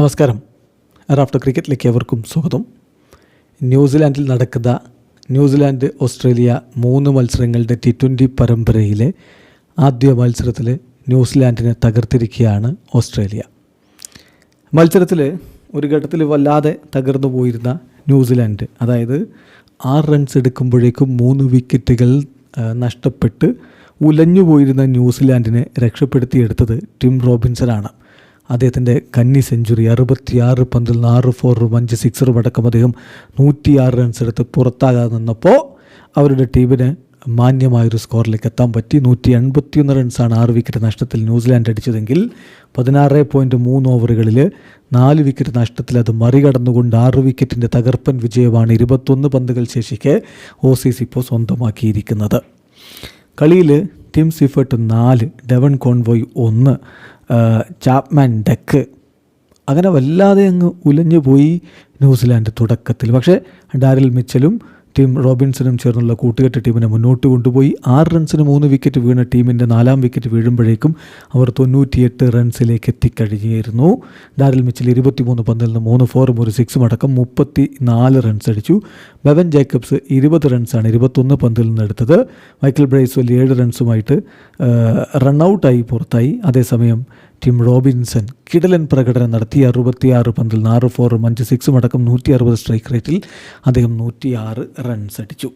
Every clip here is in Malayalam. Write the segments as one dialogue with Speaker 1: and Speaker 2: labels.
Speaker 1: നമസ്കാരം. റാഫ്റ്റർ ക്രിക്കറ്റിലേക്ക് എവർക്കും സ്വാഗതം. ന്യൂസിലാൻഡിൽ നടക്കുന്ന ന്യൂസിലാൻഡ് ഓസ്ട്രേലിയ മൂന്ന് മത്സരങ്ങളുടെ ടി ട്വന്റി പരമ്പരയിലെ ആദ്യ മത്സരത്തിൽ ന്യൂസിലാൻഡിനെ തകർത്തിരിക്കുകയാണ് ഓസ്ട്രേലിയ. മത്സരത്തിൽ ഒരു ഘട്ടത്തിൽ വല്ലാതെ തകർന്നു പോയിരുന്ന ന്യൂസിലാൻഡ് അതായത് ആറ് റൺസ് എടുക്കുമ്പോഴേക്കും മൂന്ന് വിക്കറ്റുകൾ നഷ്ടപ്പെട്ട് ഉലഞ്ഞു പോയിരുന്ന ന്യൂസിലാൻഡിനെ രക്ഷപ്പെടുത്തിയെടുത്തത് ടിം റോബിൻസനാണ് അദ്ദേഹത്തിന്റെ കന്നി സെഞ്ചുറി അറുപത്തിയാറ് പന്തിൽ നിന്ന് ആറ് ഫോറും അഞ്ച് സിക്സറും അടക്കം അദ്ദേഹം നൂറ്റിയാറ് റൺസ് എടുത്ത് പുറത്താകാതെ നിന്നപ്പോൾ അവരുടെ ടീമിന് മാന്യമായൊരു സ്കോറിലേക്ക് എത്താൻ പറ്റി. നൂറ്റി എൺപത്തിയൊന്ന് റൺസാണ് ആറ് വിക്കറ്റ് നഷ്ടത്തിൽ ന്യൂസിലാൻഡ് അടിച്ചതെങ്കിൽ പതിനാറ് പോയിന്റ് മൂന്ന് ഓവറുകളിൽ നാല് വിക്കറ്റ് നഷ്ടത്തിൽ അത് മറികടന്നുകൊണ്ട് ആറ് വിക്കറ്റിന്റെ തകർപ്പൻ വിജയമാണ് ഇരുപത്തൊന്ന് പന്തുകൾ ശേഷിക്കെ ഓസീസ് ഇപ്പോൾ സ്വന്തമാക്കിയിരിക്കുന്നത്. കളിയിൽ ടിം സിഫർട്ട് നാല് ഡെവൻ കോൺവോയ് ഒന്ന് ചാപ്മാൻ ഡെക്ക്. അങ്ങനെ വല്ലാതെ അങ്ങ് ഉലഞ്ഞു പോയി ന്യൂസിലാൻഡ് തുടക്കത്തിൽ. പക്ഷേ ഡാരിൽ മിച്ചലും ടീം റോബിൻസണും ചേർന്നുള്ള കൂട്ടുകെട്ട് ടീമിനെ മുന്നോട്ട് കൊണ്ടുപോയി. ആറ് റൺസിന് മൂന്ന് വിക്കറ്റ് വീണ ടീമിന്റെ നാലാം വിക്കറ്റ് വീഴുമ്പോഴേക്കും അവർ തൊണ്ണൂറ്റിയെട്ട് റൺസിലേക്ക് എത്തിക്കഴിഞ്ഞിരുന്നു. ഡാരിൽ മിച്ചൽ ഇരുപത്തിമൂന്ന് പന്തിൽ നിന്ന് മൂന്ന് ഫോറും ഒരു സിക്സും അടക്കം മുപ്പത്തി നാല് റൺസ് അടിച്ചു. ബെവൻ ജേക്കബ്സ് ഇരുപത് റൺസാണ് ഇരുപത്തൊന്ന് പന്തിൽ നിന്ന് എടുത്തത്. മൈക്കിൾ ബ്രൈസ്വൽ ഏഴ് റൺസുമായിട്ട് റണ്ണൗട്ടായി പുറത്തായി. അതേസമയം ടിം റോബിൻസൺ കിടലൻ പ്രകടനം നടത്തി അറുപത്തിയാറ് പന്തിൽ നാറ് ഫോറും അഞ്ച് സിക്സും അടക്കം നൂറ്റി അറുപത് സ്ട്രൈക്ക് റേറ്റിൽ അദ്ദേഹം നൂറ്റിയാറ് റൺസ് അടിച്ചു.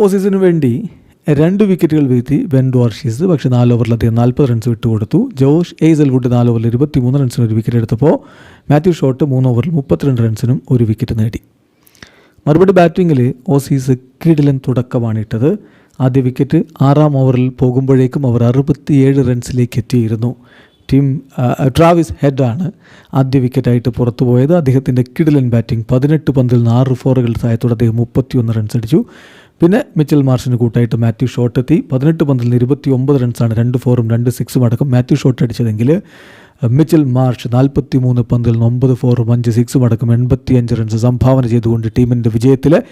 Speaker 1: ഓസീസിനു വേണ്ടി രണ്ട് വിക്കറ്റുകൾ വീഴ്ത്തി ബെൻ ഡോർഷീസ് പക്ഷേ നാല് ഓവറിൽ അദ്ദേഹം നാൽപ്പത് റൺസ് വിട്ടുകൊടുത്തു. ജോഷ് എയ്സൽവുഡ് നാല് ഓവറിൽ ഇരുപത്തി മൂന്ന് റൺസിന് ഒരു വിക്കറ്റ് എടുത്തപ്പോൾ മാത്യു ഷോട്ട് മൂന്ന് ഓവറിൽ മുപ്പത്തിരണ്ട് റൺസിനും ഒരു വിക്കറ്റ് നേടി. മറുപടി ബാറ്റിങ്ങിൽ ഓസീസ് കിടിലൻ തുടക്കമാണിട്ടത്. ആദ്യ വിക്കറ്റ് ആറാം ഓവറിൽ പോകുമ്പോഴേക്കും അവർ അറുപത്തിയേഴ് റൺസിലേക്ക് എത്തിയിരുന്നു. ടീം ട്രാവിസ് ഹെഡാണ് ആദ്യ വിക്കറ്റായിട്ട് പുറത്തു പോയത്. അദ്ദേഹത്തിന്റെ കിടിലൻ ബാറ്റിംഗ് പതിനെട്ട് പന്തിൽ നിന്ന് ആറ് ഫോറുകൾ സഹായത്തോടെ അദ്ദേഹം മുപ്പത്തിയൊന്ന് റൺസ് അടിച്ചു. പിന്നെ മിച്ചൽ മാർഷിന് കൂട്ടായിട്ട് മാത്യു ഷോട്ട് എത്തി പതിനെട്ട് പന്തിൽ നിന്ന് ഇരുപത്തി ഒമ്പത് റൺസാണ് രണ്ട് ഫോറും രണ്ട് സിക്സും അടക്കം മാത്യു ഷോട്ട് അടിച്ചതെങ്കിൽ മിച്ചൽ മാർഷ് നാൽപ്പത്തി മൂന്ന് പന്തിൽ ഒമ്പത് ഫോറും അഞ്ച് സിക്സും അടക്കം എൺപത്തിയഞ്ച് റൺസ് സംഭാവന ചെയ്തുകൊണ്ട് ടീമിന്റെ വിജയത്തിൽ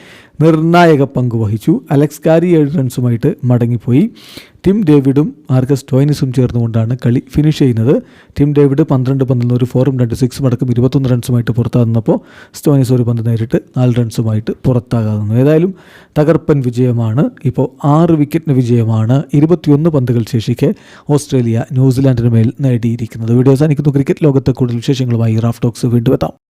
Speaker 1: നിർണായക പങ്ക് വഹിച്ചു. അലക്സ് കാരി ഏഴ് റൺസുമായിട്ട് മടങ്ങിപ്പോയി. ടിം ഡേവിഡും മാർക്കസ് ടോയിനിസും ചേർന്നുകൊണ്ടാണ് കളി ഫിനിഷ് ചെയ്യുന്നത്. ടിം ഡേവിഡ് പന്ത്രണ്ട് പന്തിൽ ഒരു ഫോറും രണ്ട് സിക്സും അടക്കം ഇരുപത്തൊന്ന് റൺസുമായിട്ട് പുറത്താകുന്നപ്പോൾ സ്റ്റോയിനിസ് ഒരു പന്ത് നേരിട്ട് നാല് റൺസുമായിട്ട് പുറത്താകാവുന്നു ഏതായാലും തകർപ്പൻ വിജയമാണ്. ഇപ്പോൾ ആറ് വിക്കറ്റിന് വിജയമാണ്. ഇരുപത്തിയൊന്ന് പന്തുകൾ ശേഷിക്കെ ഓസ്ട്രേലിയ ന്യൂസിലാൻഡിന് മേൽ നേടിയിരിക്കുന്നത്. വീഡിയോ സാധിക്കുന്നു ക്രിക്കറ്റ് ലോകത്തെ കൂടുതൽ വിശേഷങ്ങളുമായി റാഫ് ടോക്സ് വീണ്ടും എത്താം.